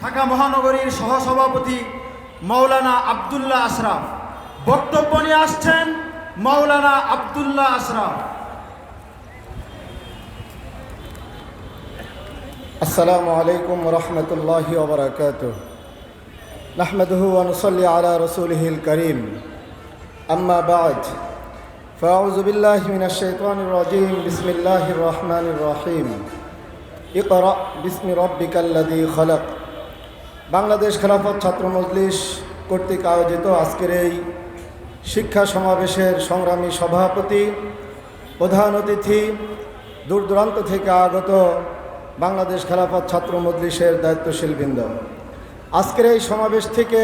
ঢাকা মহানগরীর সহসভাপতি মাওলানা আবদুল্লাহ আশরাফ বক্তব্য নিয়ে আসছেন মাওলানা আবদুল্লাহ আশরাফ السلام عليكم ورحمة الله وبركاته نحمده ونصلي على رسوله الكريم أما بعد فأعوذ بالله من الشيطان الرجيم بسم الله الرحمن الرحيم اقرأ باسم ربك الذي خلق বাংলাদেশ খেলাফত ছাত্র মজলিস কর্তৃক আয়োজিত আজকের এই শিক্ষা সমাবেশের সংগ্রামী সভাপতি প্রধান অতিথি দূর দূরান্ত থেকে আগত বাংলাদেশ খেলাফত ছাত্র মজলিসের দায়িত্বশীল বৃন্দ আজকের এই সমাবেশ থেকে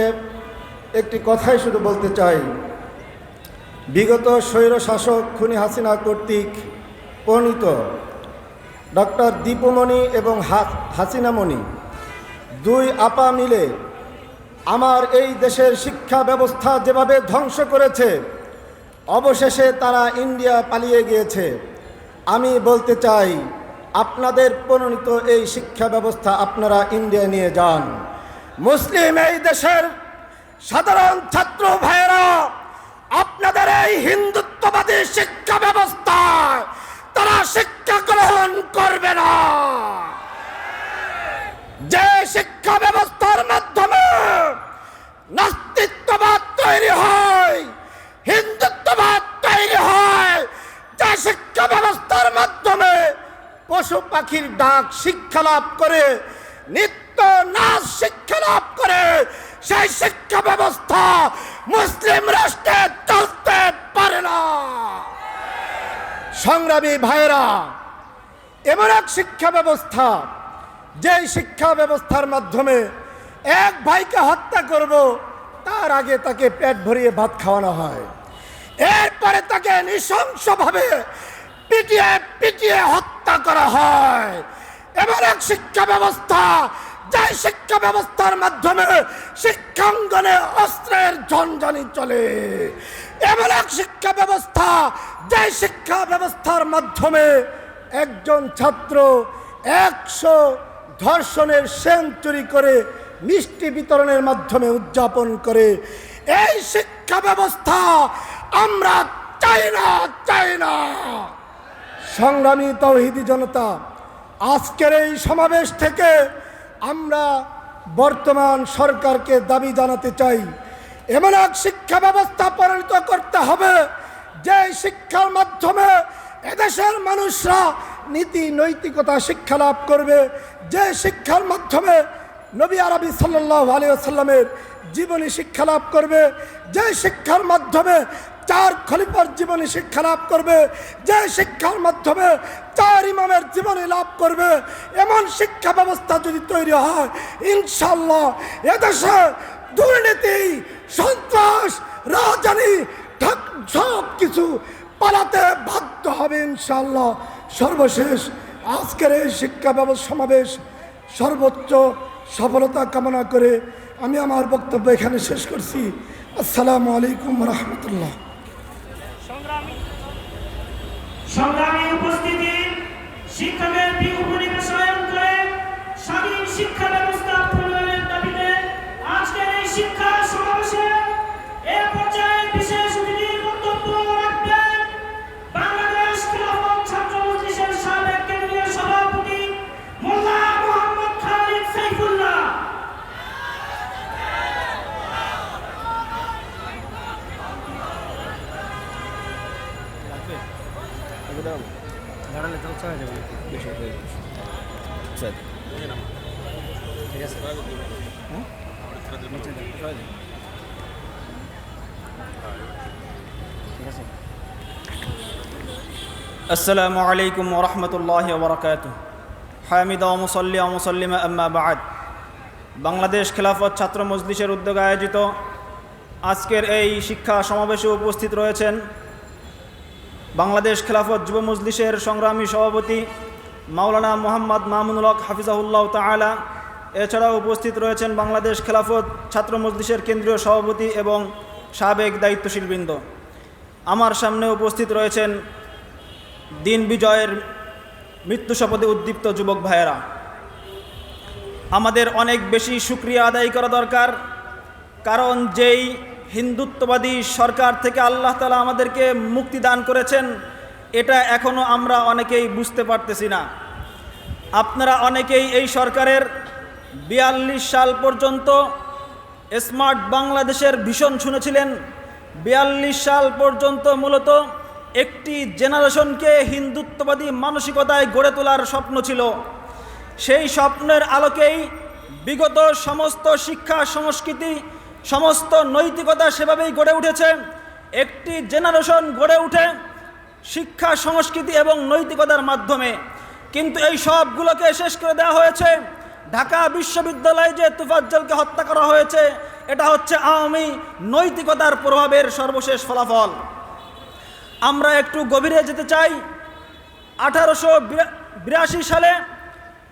একটি কথাই শুধু বলতে চাই। বিগত স্বৈর শাসক খুনি হাসিনা কর্তৃক প্রণীত ডক্টর দীপমণি এবং হাসিনামণি দুই আপা মিলে আমার এই দেশের শিক্ষা ব্যবস্থা যেভাবে ধ্বংস করেছে, অবশেষে তারা ইন্ডিয়া পালিয়ে গিয়েছে। আমি বলতে চাই, আপনাদের প্রণীত এই শিক্ষা ব্যবস্থা আপনারা ইন্ডিয়া নিয়ে যান। মুসলিম এই দেশের সাধারণ ছাত্র ভাইয়েরা, আপনাদের এই হিন্দুত্ববাদী শিক্ষা ব্যবস্থায় তারা শিক্ষা গ্রহণ করবে না যে শিক্ষা ব্যবস্থার মাধ্যমে নাস্তিত্ববাদ তৈরি হয় হিন্দুত্ববাদ তৈরি হয় যে শিক্ষা ব্যবস্থার মাধ্যমে পশু পাখির ডাক শিক্ষা লাভ করে, নিত্য নাচ শিক্ষা লাভ করে, সেই শিক্ষা ব্যবস্থা মুসলিম রাষ্ট্রে চলতে পারে না। সংগ্রামী ভাইয়েরা, এমন এক শিক্ষা ব্যবস্থা, যেই শিক্ষা ব্যবস্থার মাধ্যমে এক ভাইকে হত্যা করব, তার আগে তাকে পেট ভরিয়ে ভাত খাওয়ানো হয়। এরপরে তাকে নৃশংসভাবে পিটিয়ে পিটিয়ে হত্যা করা হয়। এমন এক শিক্ষা ব্যবস্থা যে শিক্ষা ব্যবস্থার মাধ্যমে শিক্ষাঙ্গনে অস্ত্রের ঝনঝনি চলে। এমন এক শিক্ষা ব্যবস্থা যে শিক্ষা ব্যবস্থার মাধ্যমে একজন ছাত্র একশো ধর্ষণের সেঞ্চুরি করে মিষ্টি বিতরণের মাধ্যমে উদযাপন করে। এই শিক্ষা ব্যবস্থা আমরা চাই না চাই না। সংগ্রামী তৌহিদি জনতা, আজকের এই সমাবেশ থেকে আমরা বর্তমান সরকারকে দাবি জানাতে চাই। এমন এক শিক্ষা ব্যবস্থা পরিণত করতে হবে যে শিক্ষার মাধ্যমে এদেশের মানুষরা নীতি, নৈতিকতা, শিক্ষা লাভ করবে। যে শিক্ষার মাধ্যমে নবী আরবি সাল্লাহ আলিয়াল্লামের জীবনী শিক্ষা লাভ করবে। যে শিক্ষার মাধ্যমে চার খলিফার জীবনী শিক্ষা লাভ করবে। যে শিক্ষার মাধ্যমে চার ইমামের জীবনী লাভ করবে, এমন শিক্ষা ব্যবস্থা যদি তৈরি হয় ইনশাল্লাহ এদেশে দুর্নীতি, সন্ত্রাস, রাজধানী সব কিছু পালাতে বাধ্য হবে ইনশাল্লাহ সর্বশেষ আজকের এই শিক্ষা ব্যবস্থা সমাবেশ সর্বোচ্চ সফলতা কামনা করে আমি আমার বক্তব্য এখানে শেষ করছি। আসসালামু আলাইকুম রহমতুল্লাহ। সংগ্রামী উপস্থিতি শিক্ষকের বিহু করে স্বাধীন শিক্ষা দাঁড়াবো দাঁড়ালে তাও চাওয়া যাবে বেশি আচ্ছা। ঠিক হ্যাঁ? আচ্ছা, আচ্ছা। ঠিক আছে। আসসালামু আলাইকুম ওরহমতুল্লাহ বরকাত হামিদা মুসল্লি মুসল্লিমা আম্মা বাদ। বাংলাদেশ খেলাফত ছাত্র মজলিসের উদ্যোগে আয়োজিত আজকের এই শিক্ষা সমাবেশে উপস্থিত রয়েছেন বাংলাদেশ খেলাফত যুব মজলিসের সংগ্রামী সভাপতি মাওলানা মোহাম্মদ মামুনুল হক হাফিজাহুল্লাহ তাআলা। এছাড়াও উপস্থিত রয়েছেন বাংলাদেশ খেলাফত ছাত্র মজলিসের কেন্দ্রীয় সভাপতি এবং সাবেক দায়িত্বশীলবৃন্দ। আমার সামনে উপস্থিত রয়েছেন দিন বিজয়ের মৃত্যু শপথে উদ্দীপ্ত যুবক ভাইয়েরা। আমাদের অনেক বেশি সুক্রিয়া আদায় করা দরকার, কারণ যেই হিন্দুত্ববাদী সরকার থেকে আল্লাহ তালা আমাদেরকে মুক্তি দান করেছেন, এটা এখনও আমরা অনেকেই বুঝতে পারতেছি না। আপনারা অনেকেই এই সরকারের বিয়াল্লিশ সাল পর্যন্ত স্মার্ট বাংলাদেশের ভীষণ শুনেছিলেন। বিয়াল্লিশ সাল পর্যন্ত মূলত একটি জেনারেশনকে হিন্দুত্ববাদী মানসিকতায় গড়ে তোলার স্বপ্ন ছিল। সেই স্বপ্নের আলোকেই বিগত সমস্ত শিক্ষা, সংস্কৃতি সমস্ত নৈতিকতা সেভাবেই গড়ে উঠেছে। একটি জেনারেশন গড়ে উঠে শিক্ষা, সংস্কৃতি এবং নৈতিকতার মাধ্যমে। কিন্তু এই সবগুলোকে শেষ করে দেওয়া হয়েছে। ঢাকা বিশ্ববিদ্যালয়ে যে তুফাজ্জলকে হত্যা করা হয়েছে, এটা হচ্ছে আওয়ামী নৈতিকতার প্রভাবের সর্বশেষ ফলাফল। আমরা একটু গভীরে যেতে চাই। আঠারোশো বিরাশি সালে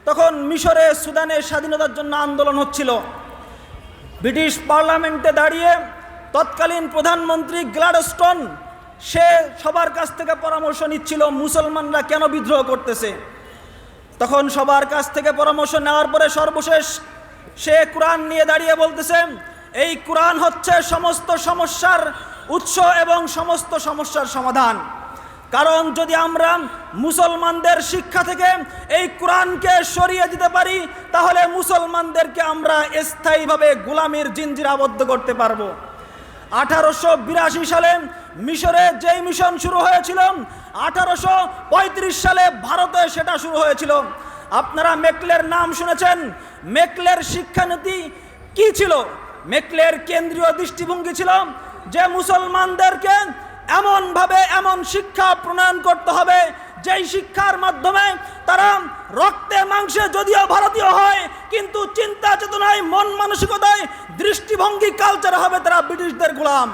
তখন মিশরে সুদানের স্বাধীনতার জন্য আন্দোলন হচ্ছিল। ব্রিটিশ পার্লামেন্টে দাঁড়িয়ে তৎকালীন প্রধানমন্ত্রী গ্লাডস্টোন, সে সবার কাছ থেকে পরামর্শ নিচ্ছিল, মুসলমানরা কেন বিদ্রোহ করতেছে? তখন সবার কাছ থেকে পরামর্শ নেওয়ার পরে সর্বশেষ সে কোরআন নিয়ে দাঁড়িয়ে বলতেছে, এই কোরআন হচ্ছে সমস্ত সমস্যার উৎস এবং সমস্ত সমস্যার সমাধান। কারণ যদি আমরা মুসলমানদের শিক্ষা থেকে এই কোরআনকে সরিয়ে দিতে পারি, তাহলে মুসলমানদেরকে আমরা স্থায়ীভাবে গোলামির জিঞ্জির আবদ্ধ করতে পারব। আঠারোশো বিরাশি সালে মিশরে যেই মিশন শুরু হয়েছিল, আঠারোশো পঁয়ত্রিশ সালে ভারতে সেটা শুরু হয়েছিল। আপনারা মেকলের নাম শুনেছেন? মেকলের শিক্ষানীতি কি ছিল? মেকলের কেন্দ্রীয় দৃষ্টিভঙ্গি ছিল যে মুসলমানদেরকে এমনভাবে এমন শিক্ষা প্রণয়ন করতে হবে, যেই শিক্ষার মাধ্যমে তারা রক্তে, মাংসে যদিও ভারতীয় হয়, কিন্তু চিন্তা চেতনায়, মন মানসিকতায়, দৃষ্টিভঙ্গি কালচার হবে তারা ব্রিটিশদের গোলাম।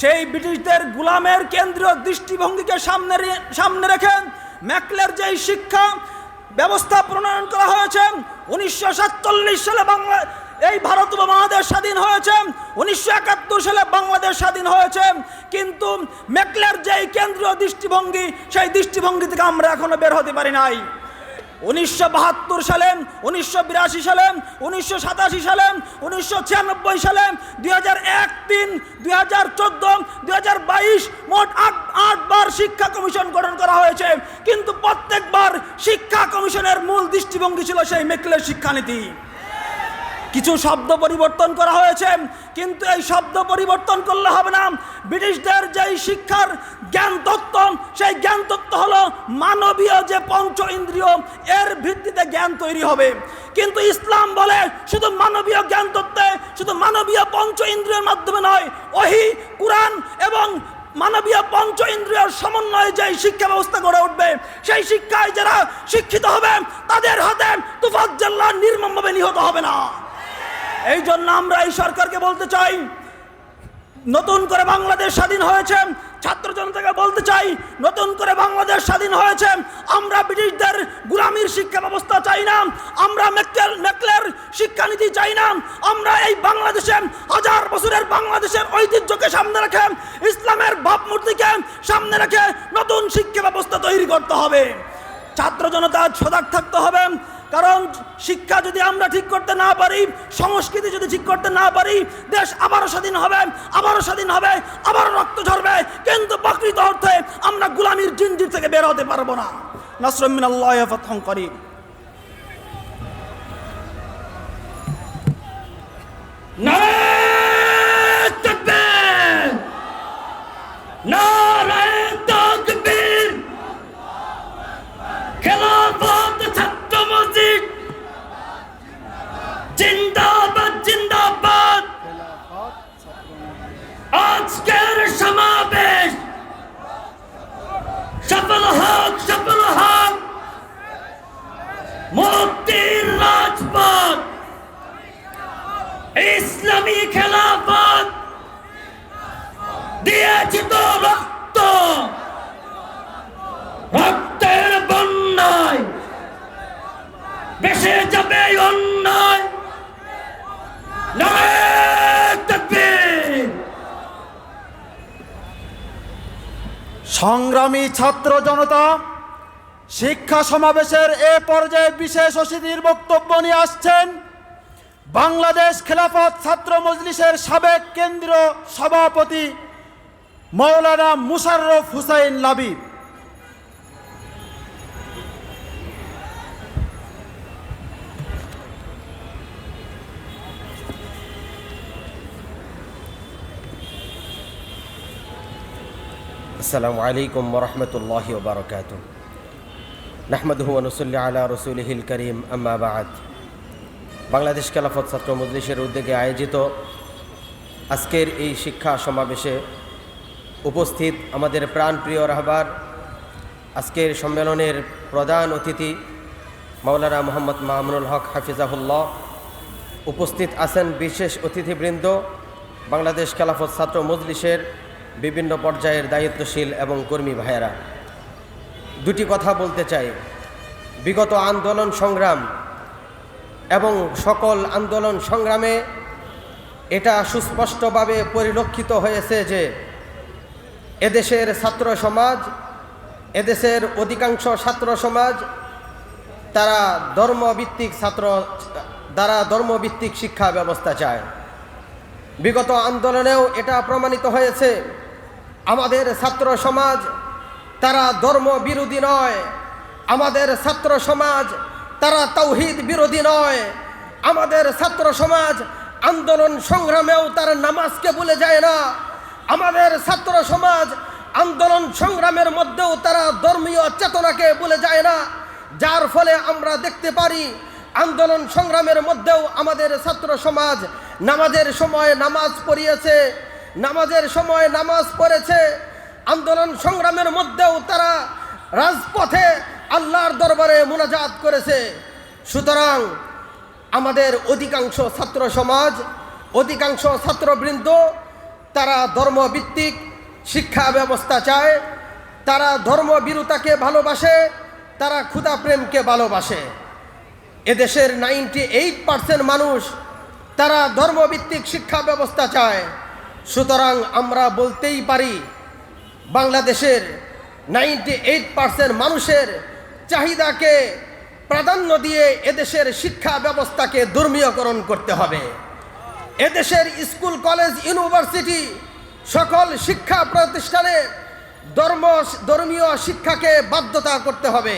সেই ব্রিটিশদের গোলামের কেন্দ্রীয় দৃষ্টিভঙ্গিকে সামনে সামনে রেখে ম্যাকলের যেই শিক্ষা ব্যবস্থা প্রণয়ন করা হয়েছে উনিশশো সাতচল্লিশ সালে বাংলা এই ভারত উপমহাদেশ স্বাধীন হয়েছে। উনিশশো একাত্তর সালে বাংলাদেশ স্বাধীন হয়েছে। কিন্তু মেকলের যেই কেন্দ্রীয় দৃষ্টিভঙ্গি, সেই দৃষ্টিভঙ্গি থেকে আমরা এখনও বের হতে পারি নাই। উনিশশো বাহাত্তর সালে উনিশশো বিরাশি সালে উনিশশো সাতাশি সালে উনিশশো ছিয়ানব্বই সালে দুই হাজার এক তিন, দুই হাজার চোদ্দ, দুই হাজার বাইশ মোট আট আটবার শিক্ষা কমিশন গঠন করা হয়েছে। কিন্তু প্রত্যেকবার শিক্ষা কমিশনের মূল দৃষ্টিভঙ্গি ছিল সেই মেকলের শিক্ষানীতি। কিছু শব্দ পরিবর্তন করা হয়েছে, কিন্তু এই শব্দ পরিবর্তন করলে হবে না। ব্রিটিশদের যেই শিক্ষার জ্ঞান তত্ত্ব, সেই জ্ঞান তত্ত্ব হলো মানবীয় যে পঞ্চ ইন্দ্রিয়, এর ভিত্তিতে জ্ঞান তৈরি হবে। কিন্তু ইসলাম বলে শুধু মানবীয় জ্ঞান তত্ত্বে, শুধু মানবীয় পঞ্চ ইন্দ্রিয়ের মাধ্যমে নয়, ওহি, কোরআন এবং মানবীয় পঞ্চ ইন্দ্রিয়ের সমন্বয়ে যে শিক্ষা ব্যবস্থা গড়ে উঠবে, সেই শিক্ষায় যারা শিক্ষিত হবে, তাদের হাতে তুফাজ্জাল্লাহ নির্মমভাবে নিহত হবে না। এই জন্য আমরা এই সরকারকে বলতে চাই, নতুন করে বাংলাদেশ স্বাধীন হয়েছে, ছাত্র জনতাকে বলতে চাই, নতুন করে বাংলাদেশ স্বাধীন হয়েছে, আমরা ব্রিটিশদের গুলামির শিক্ষা ব্যবস্থা চাই না, আমরা মেকলের মেকলের শিক্ষানীতি চাই না, আমরা এই বাংলাদেশে হাজার বছরের বাংলাদেশের ঐতিহ্যকে সামনে রেখে, ইসলামের ভাবমূর্তিকে সামনে রেখে নতুন শিক্ষা ব্যবস্থা তৈরি করতে হবে। ছাত্র জনতা সজাগ থাকতে হবে কারণ শিক্ষা যদি আমরা ঠিক করতে না পারি, সংস্কৃতি যদি ঠিক করতে না পারি, দেশ আবারও স্বাধীন হবে, আবারও স্বাধীন হবে, আবারও রক্ত ঝরবে। কিন্তু প্রকৃত অর্থে আমরা গুলামির জিনজির থেকে বের হতে পারব না। নাসরমিন আল্লাহ করিম। নারায়ণ! ইসলামী খেলাফত দিয়েছি তো রক্ত। রক্তের বন্যায়। বেসে যাবে অন্যায়। সংগ্রামী ছাত্র জনতা, শিক্ষা সমাবেশের এ পর্যায়ে বিশেষ অতিথির বক্তব্য নিয়ে আসছেন বাংলাদেশ খেলাফত ছাত্র মজলিসের সাবেক কেন্দ্রীয় সভাপতি মৌলানা মুশারফ হুসাইন লাবি আসসালামু আলাইকুম ওরহমতুল্লাহ বারকাত নাহমদ হুয়ানুসল্লা আলা রসুলহিল করিম আম্মাবাদ বাংলাদেশ খেলাফত ছাত্র মজলিসের উদ্যোগে আয়োজিত আজকের এই শিক্ষা সমাবেশে উপস্থিত আমাদের প্রাণপ্রিয় রাহবার, আজকের সম্মেলনের প্রধান অতিথি মাওলানা মোহাম্মদ মামুনুল হক হাফিজাহুল্লাহ। উপস্থিত আছেন বিশেষ অতিথিবৃন্দ, বাংলাদেশ খেলাফত ছাত্র মজলিসের বিভিন্ন পর্যায়ের দায়িত্বশীল এবং কর্মী ভাইয়েরা। দুটি কথা বলতে চাই। বিগত আন্দোলন সংগ্রাম এবং সকল আন্দোলন সংগ্রামে এটা সুস্পষ্টভাবে পরিলক্ষিত হয়েছে যে এদেশের ছাত্র সমাজ, এদেশের অধিকাংশ ছাত্র সমাজ তারা ধর্মভিত্তিক ছাত্র দ্বারা ধর্মভিত্তিক শিক্ষা ব্যবস্থা চায়। বিগত আন্দোলনেও এটা প্রমাণিত হয়েছে। আমাদের ছাত্র সমাজ তারা ধর্ম বিরোধী নয়। আমাদের ছাত্র সমাজ তারা তৌহিদ বিরোধী নয়। আমাদের ছাত্র সমাজ আন্দোলন সংগ্রামেও তারা নামাজকে ভুলে যায় না। আমাদের ছাত্র সমাজ আন্দোলন সংগ্রামের মধ্যেও তারা ধর্মীয় চেতনাকে ভুলে যায় না। যার ফলে আমরা দেখতে পারি, আন্দোলন সংগ্রামের মধ্যেও আমাদের ছাত্র সমাজ নামাজের সময় নামাজ পড়িয়েছে। নামাজের সময় নামাজ পড়েছে। আন্দোলন সংগ্রামের মধ্যেও তারা রাজপথে আল্লাহর দরবারে মোনাজাত করেছে। সুতরাং আমাদের অধিকাংশ ছাত্র সমাজ, অধিকাংশ ছাত্রবৃন্দ, তারা ধর্মভিত্তিক শিক্ষা ব্যবস্থা চায়, তারা ধর্মবিরুতাকে ভালোবাসে, তারা ক্ষুদা প্রেমকে ভালোবাসে। এদেশের নাইনটি এইট পার্সেন্ট মানুষ, তারা ধর্মভিত্তিক শিক্ষা ব্যবস্থা চায়। সুতরাং আমরা বলতেই পারি, বাংলাদেশের নাইনটি এইট পার্সেন্ট মানুষের চাহিদাকে প্রাধান্য দিয়ে এদেশের শিক্ষা ব্যবস্থাকে ধর্মীয়করণ করতে হবে। এদেশের স্কুল, কলেজ, ইউনিভার্সিটি সকল শিক্ষা প্রতিষ্ঠানে ধর্ম, ধর্মীয় শিক্ষাকে বাধ্যতা করতে হবে।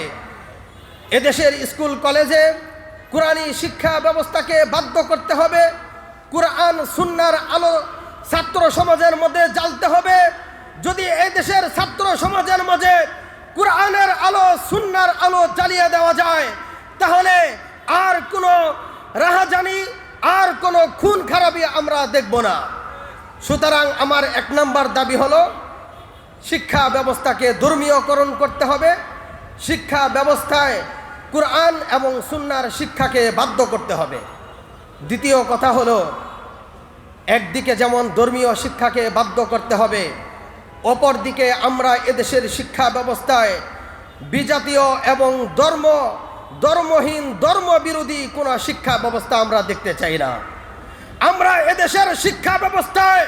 এদেশের স্কুল, কলেজে কোরআনী শিক্ষা ব্যবস্থাকে বাধ্য করতে হবে। কোরআন, সুন্নার আলো ছাত্র সমাজের মধ্যে জ্বালতে হবে। যদি এদেশের ছাত্র সমাজের মাঝে কোরআনের আলো, সুন্নার আলো জ্বালিয়ে দেওয়া যায়। তাহলে আর কোনো রাহাজানি, আর কোনো খুন খারাপি আমরা দেখব না। সুতরাং আমার এক নম্বর দাবি হলো, শিক্ষা ব্যবস্থাকে ধর্মীয়করণ করতে হবে। শিক্ষা ব্যবস্থায় কোরআন এবং সুন্নার শিক্ষাকে বাধ্য করতে হবে। দ্বিতীয় কথা হলো, একদিকে যেমন ধর্মীয় শিক্ষাকে বাধ্য করতে হবে অপরদিকে আমরা এদেশের শিক্ষা ব্যবস্থায় বিজাতীয় এবং ধর্ম, ধর্মহীন, ধর্মবিরোধী কোনো শিক্ষা ব্যবস্থা আমরা দেখতে চাই না। আমরা এদেশের শিক্ষা ব্যবস্থায়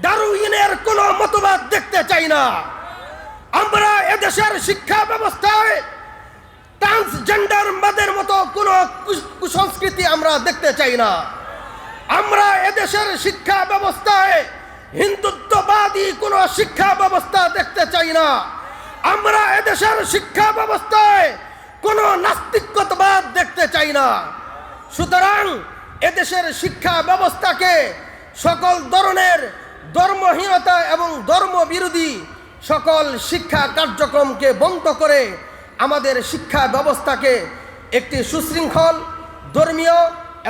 দারুইনের কোনো মতবাদ দেখতে চাই না। আমরা এদেশের শিক্ষা ব্যবস্থায় ট্রান্সজেন্ডার মাদের মতো কোনো কুস- কুসংস্কৃতি আমরা দেখতে চাই না। আমরা এদেশের শিক্ষা ব্যবস্থায় হিন্দুত্ববাদী কোনো শিক্ষা ব্যবস্থা দেখতে চাই না। আমরা এদেশের শিক্ষা ব্যবস্থায় কোনো নাস্তিকতাবাদ দেখতে চাই না। সুতরাং এদেশের শিক্ষা ব্যবস্থাকে সকল ধরনের ধর্মহীনতা এবং ধর্মবিরোধী সকল শিক্ষা কার্যক্রমকে বন্ধ করে আমাদের শিক্ষা ব্যবস্থাকে একটি সুশৃঙ্খল, ধর্মীয়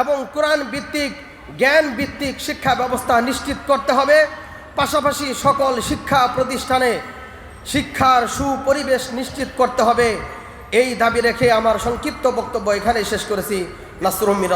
এবং কোরআন ভিত্তিক জ্ঞান ভিত্তিক শিক্ষা ব্যবস্থা নিশ্চিত করতে হবে। পাশাপাশি সকল শিক্ষা প্রতিষ্ঠানে শিক্ষার সুপরিবেশ নিশ্চিত করতে হবে। এই দাবি রেখে আমার সংক্ষিপ্ত বক্তব্য এখানে শেষ করেছি। নাসরুম মিনা